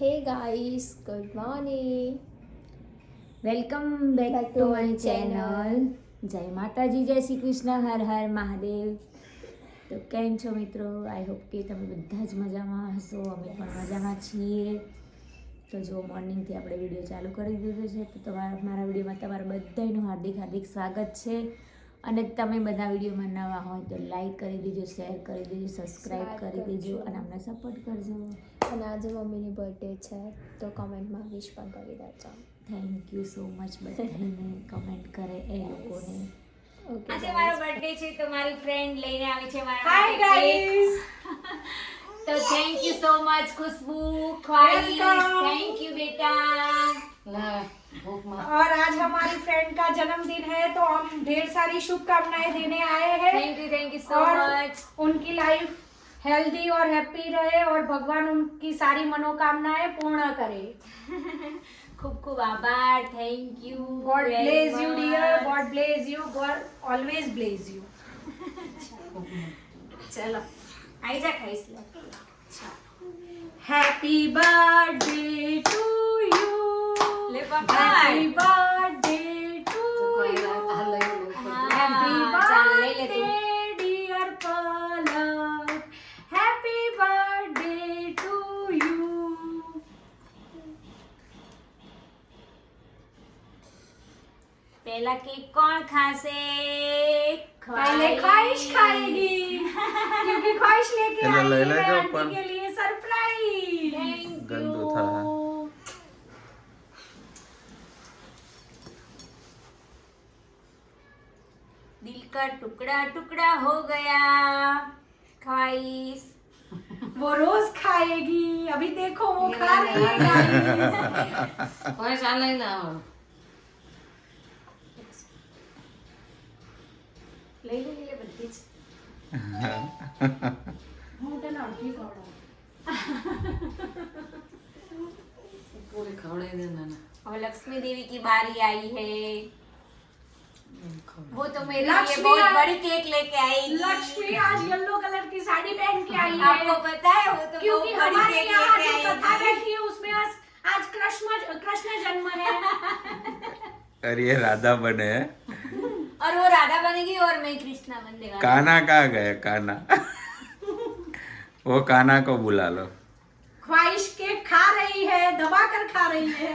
Hey guys good morning welcome back to my channel જય માતાજી જય શ્રી કૃષ્ણ હર હર મહાદેવ. તો કેમ છો મિત્રો? આઈ હોપ કે તમે બધા જ મજામાં હશો. અમે પણ મજામાં છીએ. તો જો મોર્નિંગથી આપણે વીડિયો ચાલુ કરી દીધો છે તો તમારા મારા વિડીયોમાં તમારા બધાનું હાર્દિક હાર્દિક સ્વાગત છે. અને તમે બધા વિડીયોમાં નવા હોય તો લાઈક કરી દેજો શેર કરી દેજો સબસ્ક્રાઈબ કરી દેજો અને અમને સપોર્ટ કરજો. અને આજે મમ્મીની બર્થડે છે તો કમેન્ટમાં વિશ પણ કરી દેજો. થેન્ક યુ સો મચ બધાને. કમેન્ટ કરે એ લોકોને. ઓકે આજે મારો બર્થડે છે તો મારી ફ્રેન્ડ લઈને આવી છે મારા હાય ગાઈસ તો thank you so much Khushbu Khwaish. Thank you બેટા. और आज हमारी फ्रेंड का जन्मदिन है तो हम ढेर सारी शुभकामनाएं देने आए हैं thank you thank you so much उनकी लाइफ हेल्दी और हैप्पी रहे और भगवान उनकी सारी मनोकामनाएं पूर्ण करे खूब खूब आभार thank you God bless you dear God bless you God always bless you चलो आई जा Khwaish happy birthday to you પહેલા કેક કોણ ખાશે पहले ख्वाहिश खाएगी क्योंकि ख्वाहिश लेके चलो, आई ले है लेगा आंटी ऊपर। के लिए टुकड़ा टुकड़ा हो गया। खाइस। वो रोज खाएगी। अभी देखो वो खा रही है। गाइस ले ले ले बत्ती मोटा ना की पूरे खवड़े देना और लक्ष्मी देवी की बारी आई है। वो तो मेरे लिए लक्ष्मी बहुत बड़ी केक लेके आई लक्ष्मी आज येलो कलर की साड़ी पहन के आई है। आपको पता है वो तो क्योंकि हमारे यहाँ जो कथा बैठी है उसमें आज आज कृष्ण कृष्ण जन्म है। और ये राधा बने हैं। और वो राधा बनेगी और मैं कृष्णा बनने वाली काना कहाँ गए? काना वो काना को बुला लो। ख्वाहिश केक खा रही है दबा कर खा रही है।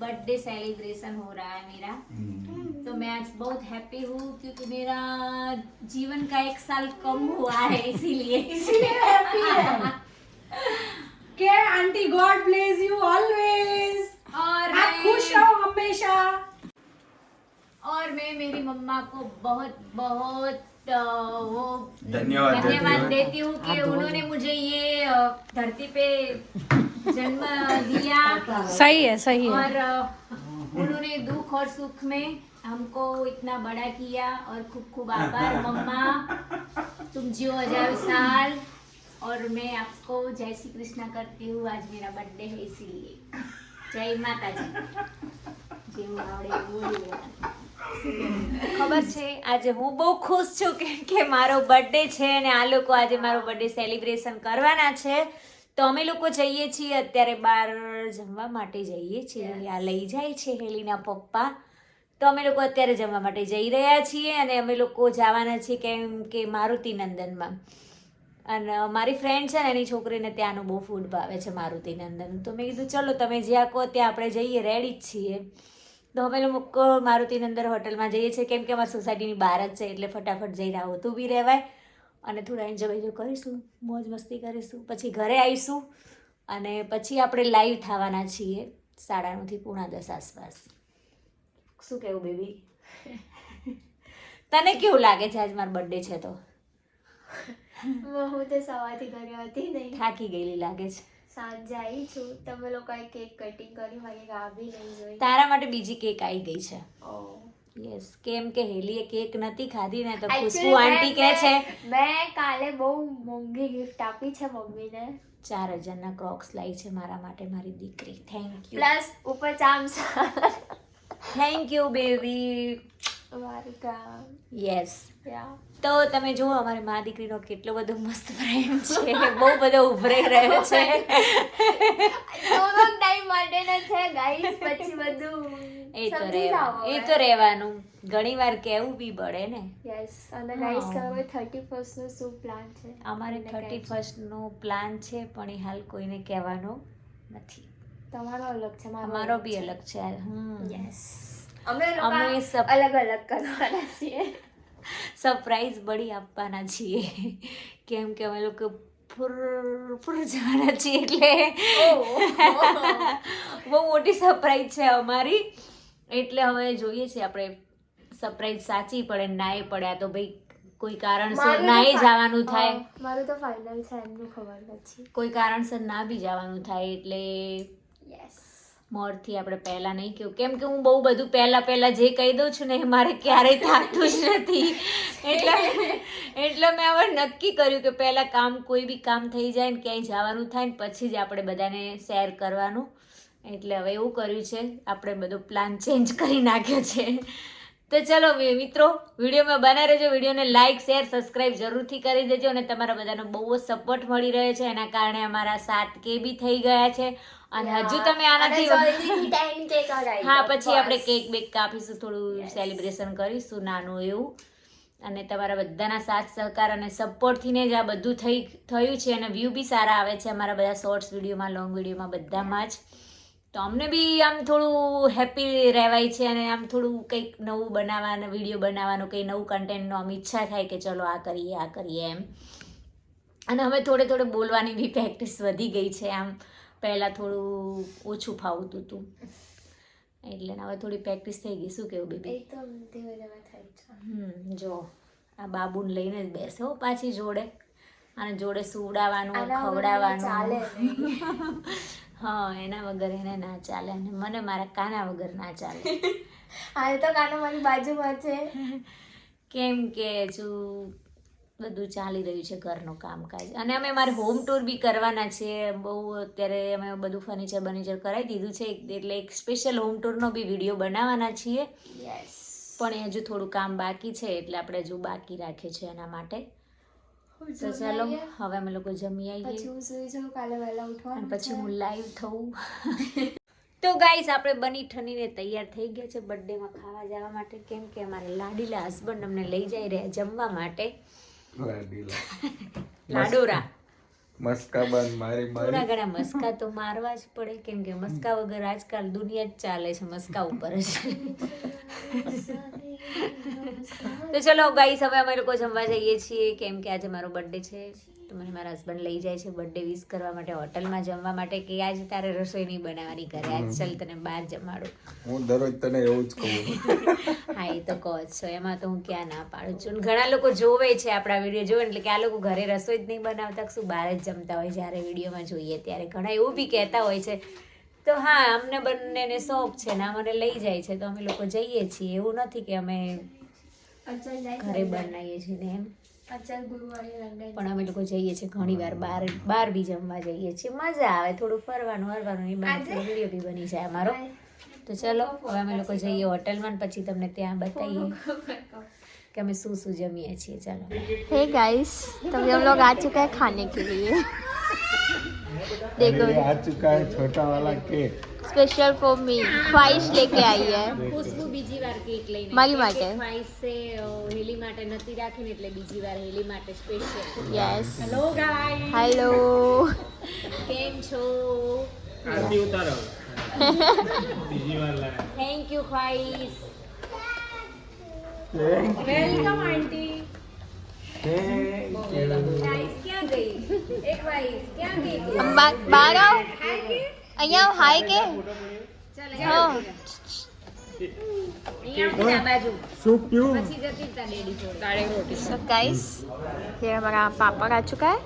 बर्थडे सेलिब्रेशन हो रहा है मेरा। तो मैं आज बहुत हैप्पी हूँ क्योंकि मेरा जीवन का एक साल कम हुआ है इसीलिए। इसीलिए हैप्पी है। के aunty God bless you always. और आप मैं- खुश रहो हमेशा। और मैं मेरी मम्मा को बहुत बहुत वो धन्यवाद देती हूँ। कि उन्होंने मुझे ये धरती पे जन्म दिया सही है सही और अ, उन्होंने दुख और सुख में हमको इतना बड़ा किया और खूब खूब आभार मम्मा तुम जियो हजार साल और मैं आपको जय श्री कृष्णा करती हूँ आज मेरा बर्थडे है इसीलिए जय माता जी જેવું આવડે એવું બોલી લેવાનું. ખબર છે આજે હું બહુ ખુશ છું કેમ કે મારો બર્થડે છે અને આ લોકો આજે મારો બર્થડે સેલિબ્રેશન કરવાના છે તો અમે લોકો જઈએ છીએ અત્યારે બહાર જમવા માટે જઈએ છીએ. આ લઈ જાય છે હેલીના પપ્પા. તો અમે લોકો અત્યારે જમવા માટે જઈ રહ્યા છીએ અને અમે લોકો જવાના છીએ કેમ કે મારુતિ નંદનમાં. અને મારી ફ્રેન્ડ છે ને એની છોકરીને ત્યાંનું બહુ ફૂડ ભાવે છે મારુતિ નંદન. તો મેં કીધું ચલો તમે જ્યાં કહો ત્યાં આપણે જઈએ રેડી જ છીએ. તો અમે લોકો મારુતિ નંદન હોટલમાં જઈએ છીએ. કેમ કે અમારી સોસાયટીની બહાર જ છે એટલે ફટાફટ જઈને આવતું બી રહેવાય. અને થોડા એન્જોય કરીશું મોજ મસ્તી કરીશું પછી ઘરે આવીશું અને પછી આપણે લાઈવ થવાના છીએ સાડા નવથી પૂણા દસ આસપાસ. શું કહેવું બેબી તને કેવું લાગે છે આજ મારો બર્થડે છે તો? હું તો સવારથી ઘરે હતી નહીં. થાકી ગયેલી લાગે છે. સાંજે આવી છું. તમે લોકોએ કેક કટિંગ કરી મારી ગાભી લઈ જોઈ. તારા માટે બીજી કેક આવી ગઈ છે. ઓ યસ કેમ કે હેલીએ કેક નથી ખાધી ને તો ખુશ્બુ આંટી કહે છે મેં- મેં કાલે બહુ મોંઘી ગિફ્ટ આપી છે મમ્મીને. ચાર હજારના ક્રોક્સ લાવી છે મારા માટે મારી દીકરી. થેન્ક યુ પ્લસ ઉપર ચામસા thank you baby welcome yes તો તમે જુઓ અમારી મા દીકરીનો કેટલો બધો મસ્ત પ્રેમ છે. બહુ બધો ઉભરાઈ રહ્યો છે. થોડોક ટાઈમ માટેનો છે ગાઈસ પછી બધું એ તો રહેવાનું એ તો રહેવાનું. ઘણી વાર કહેવું બી પડે ને. યસ અને ગાઈસ હવે થર્ટી ફર્સ્ટ નો શું પ્લાન છે? અમારે થર્ટી. ફર્સ્ટનો પ્લાન છે પણ એ હાલ કોઈને કહેવાનો નથી. તમારો અલગ છે મારો બી અલગ છે. યસ અમે અમે અલગ અલગ કરવાના છીએ. સરપ્રાઈઝ બળી આપવાના છીએ. કેમ કે અમે લોકો ફૂર ફૂર જવાના છીએ એટલે બહુ મોટી સરપ્રાઈઝ છે અમારી. એટલે હવે જોઈએ છીએ આપણે સરપ્રાઈઝ સાચી પડે નાય પડ્યા તો ભાઈ કોઈ કારણસર નાય જવાનું થાય. મારું તો ફાઇનલ છે એમનું ખબર નથી. કોઈ કારણસર ના બી જવાનું થાય એટલે યસ મોરથી આપણે પહેલા નહીં કહ્યું. કેમ કે હું બહુ બધું પહેલા પહેલા જે કહી દઉં છું ને એ મારે ક્યારેય થતું જ નથી. એટલે એટલે મેં હવે નક્કી કર્યું કે પહેલા કામ કોઈ બી કામ થઈ જાય ને ક્યાંય જવાનું થાય ને પછી જ આપણે બધાને શેર કરવાનું. એટલે હવે એવું કર્યું છે. આપણે બધો પ્લાન ચેન્જ કરી નાખ્યો છે. તો ચલો મિત્રો વિડીયોમાં બના રહેજો. વિડીયોને લાઇક શેર સબસ્ક્રાઇબ જરૂરથી કરી દેજો અને તમારા બધાનો બહુ જ સપોર્ટ મળી રહ્યો છે. એના કારણે અમારા સાત કે બી થઈ ગયા છે. અને હજુ તમે આનાથી હા પછી આપણે કેક બેક કાપીશું થોડું સેલિબ્રેશન કરીશું નાનું એવું. અને તમારા બધાના સાથ સહકાર અને સપોર્ટથીને જ આ બધું થઈ થયું છે. અને વ્યૂ બી સારા આવે છે અમારા બધા શોર્ટ્સ વિડીયોમાં લોંગ વિડીયોમાં બધામાં જ. તો અમને બી આમ થોડું હેપી રહેવાય છે અને આમ થોડું કંઈક નવું બનાવવાનું વીડિયો બનાવવાનું કંઈ નવું કન્ટેન્ટનો આમ ઈચ્છા થાય કે ચલો આ કરીએ આ કરીએ એમ. અને હવે થોડે થોડે બોલવાની બી પ્રેક્ટિસ વધી ગઈ છે આમ. પહેલાં થોડું ઓછું ફાવતું હતું. એટલે હવે થોડી પ્રેક્ટિસ થઈ ગઈ. શું કેવું બેબી? હમ જો આ બાબુને લઈને જ બેસે હો પાછી જોડે. અને જોડે સુવડાવવાનું ખવડાવવાનું. હા એના વગર એને ના ચાલે અને મને મારા કાના વગર ના ચાલે. હાલ તો કાનો મારી બાજુમાં છે. કેમ કે હજુ બધું ચાલી રહ્યું છે ઘરનું કામકાજ. અને અમે મારે હોમ ટૂર બી કરવાના છીએ બહુ અત્યારે અમે બધું ફર્નિચર બર્નિચર કરાવી દીધું છે. એટલે એક સ્પેશિયલ હોમ ટૂરનો બી વીડિયો બનાવવાના છીએ. પણ એ હજુ થોડું કામ બાકી છે એટલે આપણે હજુ બાકી રાખ્યું છે એના માટે. તો ચાલો હવે અમે લોકો જમી પછી હું સુઈ જાઉં કાલે વહેલા ઉઠવાનું પછી હું લાઈવ થવું. તો ગાઈસ આપણે બની ઠનીને તૈયાર થઈ ગયા છે બર્થડેમાં ખાવા જવા માટે કેમ કે અમારે લાડીલા હસબન્ડ અમને લઈ જઈ રહ્યા જમવા માટે. લાડીલા. લાડોરા. મસ્કાબાન મારી થોડા ઘણા મસ્કા તો મારવા જ પડે કેમ કે મસ્કા વગર આજકાલ દુનિયા જ ચાલે છે મસ્કા ઉપર જ. તો ચલો ગાઈસ હવે અમે લોકો જમવા જઈએ છીએ કેમ કે આજે મારો બર્થડે છે. તો મને મારા હસબન્ડ લઈ જાય છે બર્થડે વિશ કરવા માટે હોટલમાં જમવા માટે કે આજે તારે રસોઈ નહીં બનાવવાની ઘરે આજ ચાલ તને બહાર જમાડું. હું દરરોજ તને એવું જ કહું. હા એ તો કહો જ છો. એમાં તો હું ક્યાં ના પાડું. છું ઘણા લોકો જોવે છે આપણા વીડિયો જોવે એટલે કે આ લોકો ઘરે રસોઈ જ નહીં બનાવતા શું બહાર જ જમતા હોય જ્યારે વિડીયોમાં જોઈએ ત્યારે ઘણા એવું બી કહેતા હોય છે. તો હા અમને બંનેને શોખ છે ને અમને લઈ જાય છે તો અમે લોકો જઈએ છીએ. એવું નથી કે અમે ઘરે બનાવીએ છીએ ને એમ. પણ અમે લોકો જઈએ છીએ ઘણી વાર બહાર બહાર બી જમવા જઈએ છીએ મજા આવે થોડું ફરવાનું હરવાનું એ બહાર વિડીયો બી બની જાય અમારો તો ચલો હવે અમે લોકો જઈએ હોટલમાં ને પછી તમને ત્યાં બતાવીએ कि हमें सू सू जमिए છીએ ચાલો हे गाइस तभी हम लोग आ चुके हैं खाने के लिए देखो ये आ चुका है छोटा वाला केक स्पेशल फॉर मी ख्वाहिश लेके आई है પહેલી વાર કેક લઈને મારી માટે સે હેલી માટે નથી રાખીને એટલે બીજી વાર હેલી માટે special yes hello guys hello કેમ છો આરતી ઉતારો બીજી વાર લાયા thank you Khwaish welcome aunty બાર આવો અહીંયા હાય કે ચલો गाइस ये हमारा पापा आ चुका है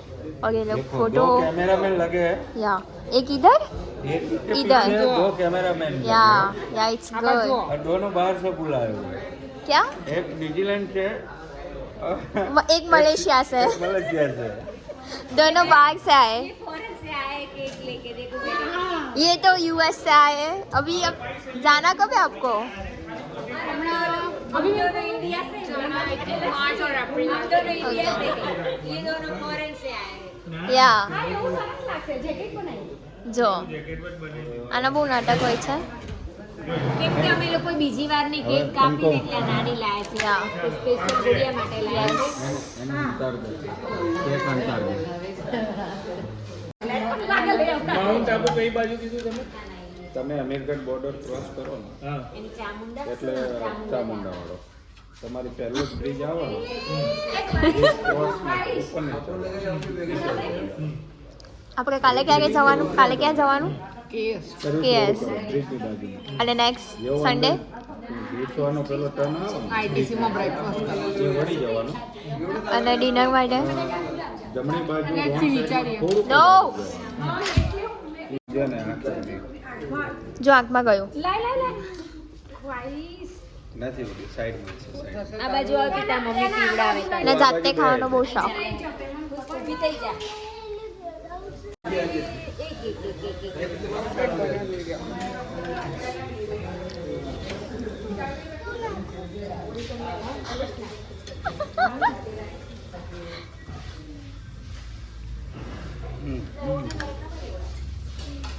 और ये लोग फ़ोटो कैमरा मैन लगे हैं। या एक इधर इधर। दो कैमरा मैन या या इट्स गुड और दोनों बाहर से बुलाए हुए क्या? एक न्यूजीलैंड से एक मलेशिया से। मलेशिया से। दोनों बाहर से आए। फॉरेन से आए केक लेके। देखो ये तो यूएस से आए हैं अभी अब जाना कब है आपको हम दोनों इंडिया से मार्च और अप्रैल हम दोनों इंडिया से हैं। ये दोनों फॉरेन से आए हैं या એવું સરસ લાગશે જેકેટ બનાવી જો આના બહુ નાટક હોય છે કેમ કે અમે લોકો બીજી વાર ની કેક કાપી ને એટલે આ નાની લાયા છે યા સ્પેશિયલ ગુડિયા માટે લાયા છે એને ઉતાર દે એક અંતર દે માઉન્ટ આબુ કઈ બાજુ કીધું તમે? તમે અમીરગઢ બોર્ડર ક્રોસ કરો ને હા. એની ચામુંડા એટલે ચામુંડા. વાળો તમારી પહેલો બ્રિજ આવે આપણે કાલે ક્યારે જવાનું? કાલે ક્યાં જવાનું? કેએસ. કેસ. અને નેક્સ્ટ સન્ડે બેસવાનો પેલો ટર્ન આવે આઈટીસી માં બ્રેકફાસ્ટ વળી જવાનું. અને ડિનર માટે? જમણી બાજુ જો આંખમાં ગયું. અને જાતે ખાવાનો બહુ શોખ. જા.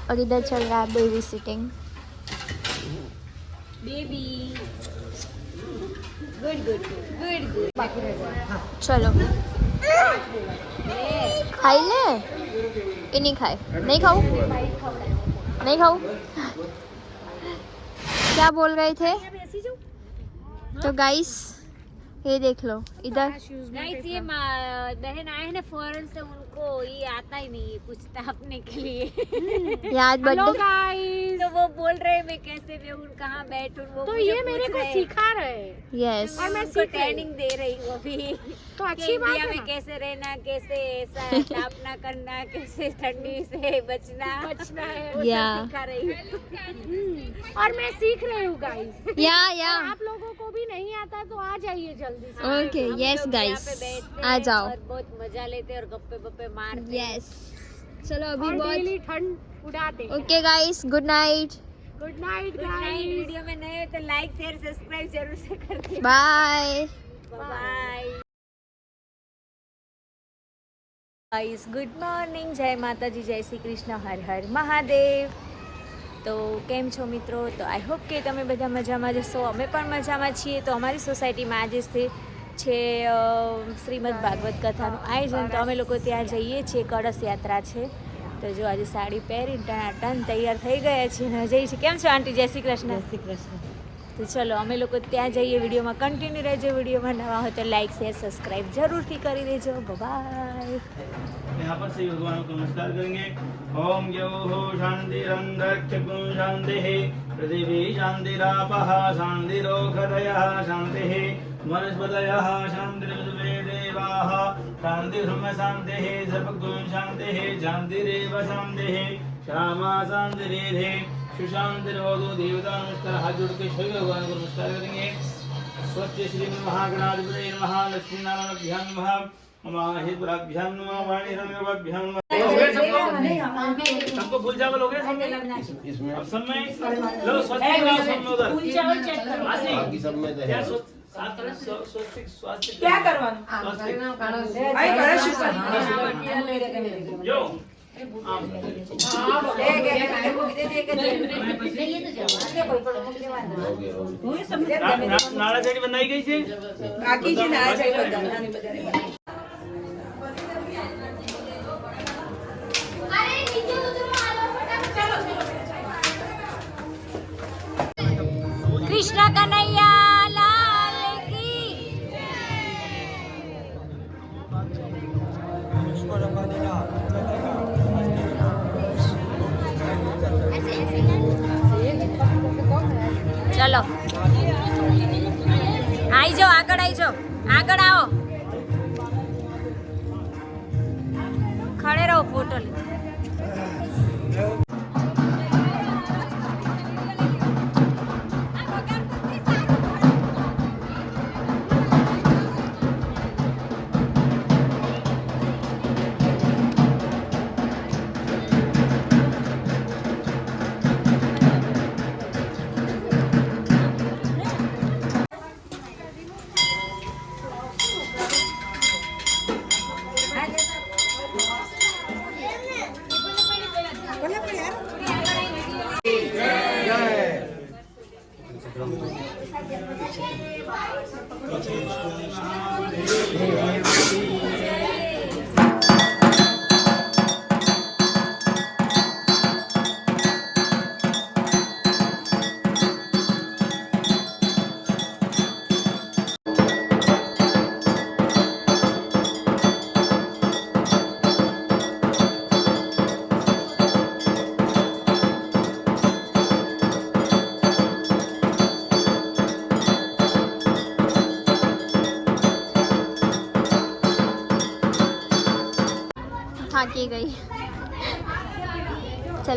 और इधर चल रहा है baby sitting baby good good good good चलो. खाई ले? ये नहीं खाए. नहीं खाऊ? नहीं खाऊ? क्या बोल रहे थे? तो गाइस ये देख लो. इधर. गाइस ये बहन आए हैं ना फॉरन से उनको ये आता ही नहीं है कुछ तापने के लिए। ये आज हेलो बर्थडे गाइस तो वो बोल रहे हैं मैं कैसे बैठूं कहाँ बैठूं? वो तो ये मेरे को सिखा रहे हैं। यस और मैं उनको सीख ट्रेनिंग दे रही हूँ अभी। तो अच्छी बात है में कैसे रहना कैसे ऐसा तापना करना कैसे ठंडी से बचना? बचना है या। सिखा रही हूँ। हम्म, और मैं सीख रही हूँ गाइस या या आप लोगों को भी नहीं आता तो आ जाइए जल्दी से ओके हम यस लोग यहाँ गाइस पे बैठते आ हैं जाओ और बहुत मजा लेते हैं और गप्पे बप्पे मारते हैं यस चलो अभी और बहुत डेली ठंड उड़ाते okay guys good night good night good night guys video में नए हो तो लाइक शेयर सब्सक्राइब जरूर से कर देना bye bye guys good morning જય માતાજી જય શ્રી કૃષ્ણ હર હર મહાદેવ તો કેમ છો મિત્રો? તો આઈ હોપ કે તમે બધા મજામાં જશો. અમે પણ મજામાં છીએ. તો અમારી સોસાયટીમાં આજે છે છે શ્રીમદ ભાગવત કથાનું આયોજન. તો અમે લોકો ત્યાં જઈએ છીએ. કળશ યાત્રા છે. તો જો આજે સાડી પહેરી ટન તૈયાર થઈ ગયા છીએ અને જઈએ છીએ. કેમ છો આંટી? જય શ્રી કૃષ્ણ. જય શ્રી કૃષ્ણ. તો ચલો અમે લોકો ત્યાં જઈએ. વિડીયોમાં કન્ટિન્યુ રહેજો. વિડીયોમાં નવા હોય તો લાઈક શેર સબસ્ક્રાઈબ જરૂરથી કરી દેજો. બાય यहाँ पर सभी भगवान को नमस्कार करेंगे ओम यो हो शांति रंगक्षकुं शांति पृथिवी शांतिरापः शांतिरोखदयः शांतिः वनस्पतयः शान्तिर्विश्वे देवाः शान्तिर्ब्रह्म शान्तिः सर्वगुण शान्तिः शान्तिरेव शान्तिः श्यामा शान्तिरेधे सुशांतिर्वधु देवता नमस्कार हाथ जोड़ के सभी भगवान को नमस्कार करेंगे स्वच्छ श्री महागणाधिपति नमः लक्ष्मी नारायणाभ्यां नमः महाहितभ्यां नमः वाणीरम्यभ्यां नमः सबको फूल चावल हो गए सब में इसमें अब सब में लो स्वस्तिक लगाओ सब में उधर आसी बाकी सब में तो क्या है स्व- साथ में स्व- स्वस्तिक स्वस्तिक क्या करवाना स्वस्तिक भाई कलश ऊपर जो आम ना- ना- નાળાચડી બનાવી ગઈ છે બાકી છે નાળા ચાઈ બધા ચલો. આવી જાઓ આગળ આવી જાઓ. આગળ આવો.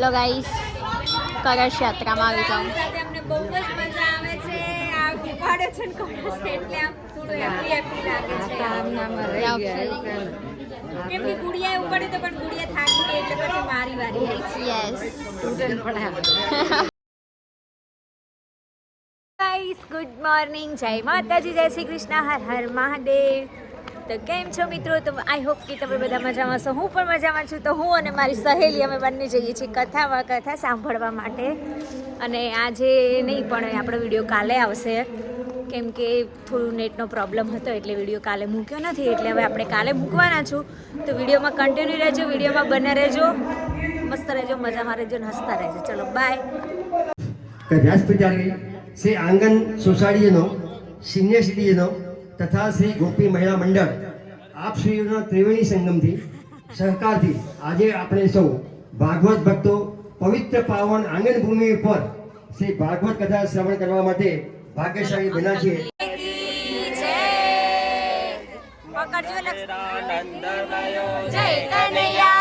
ચલો ગાઈસ કળશ યાત્રામાં આવી જાઉં. અમને બહુ જ મજા આવે છે. આ ઉપાડે છે ને કળશ એટલે આમ થોડું હેપી હેપી લાગે છે. કેમ કે ગુડિયા ઉપાડે તો પણ ગુડિયા થાકી ગઈ એટલે પછી મારી વારી આવી છે. યસ ગાઈસ ગુડ મોર્નિંગ જય માતાજી જય શ્રી કૃષ્ણ. હર હર મહાદેવ. તો કેમ છો મિત્રો? તો આઈ હોપ કે તમે બધા મજામાં છો. હું પણ મજામાં છું. તો હું અને મારી સહેલી અમે બંને જઈએ છીએ કથામાં કથા સાંભળવા માટે. અને આજે નહીં, પણ આપણો વીડિયો કાલે આવશે. કેમ કે થોડું નેટનો પ્રોબ્લેમ હતો એટલે વીડિયો કાલે મૂક્યો નથી. એટલે હવે આપણે કાલે મૂકવાના છું. તો વિડીયોમાં કન્ટિન્યુ રહેજો, વિડીયોમાં બને રહેજો. મસ્ત રહેજો, મજામાં રહેજો ને હસતા રહેજો. ચલો બાય કે શ્રી આંગણ સોસાયટીનો સિનિયર સિટીઝનો તથા શ્રી ગોપી મહિલા મંડળ આપ શ્રીઓના ત્રિવેણી સંગમથી સહકારથી આજે આપણે સૌ ભાગવત ભક્તો પવિત્ર પાવન આંગણ ભૂમિ ઉપર શ્રી ભાગવત કથા શ્રવણ કરવા માટે ભાગ્યશાળી બન્યા છીએ જય કનૈયા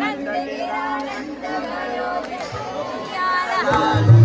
જય કનૈયા લાલ કી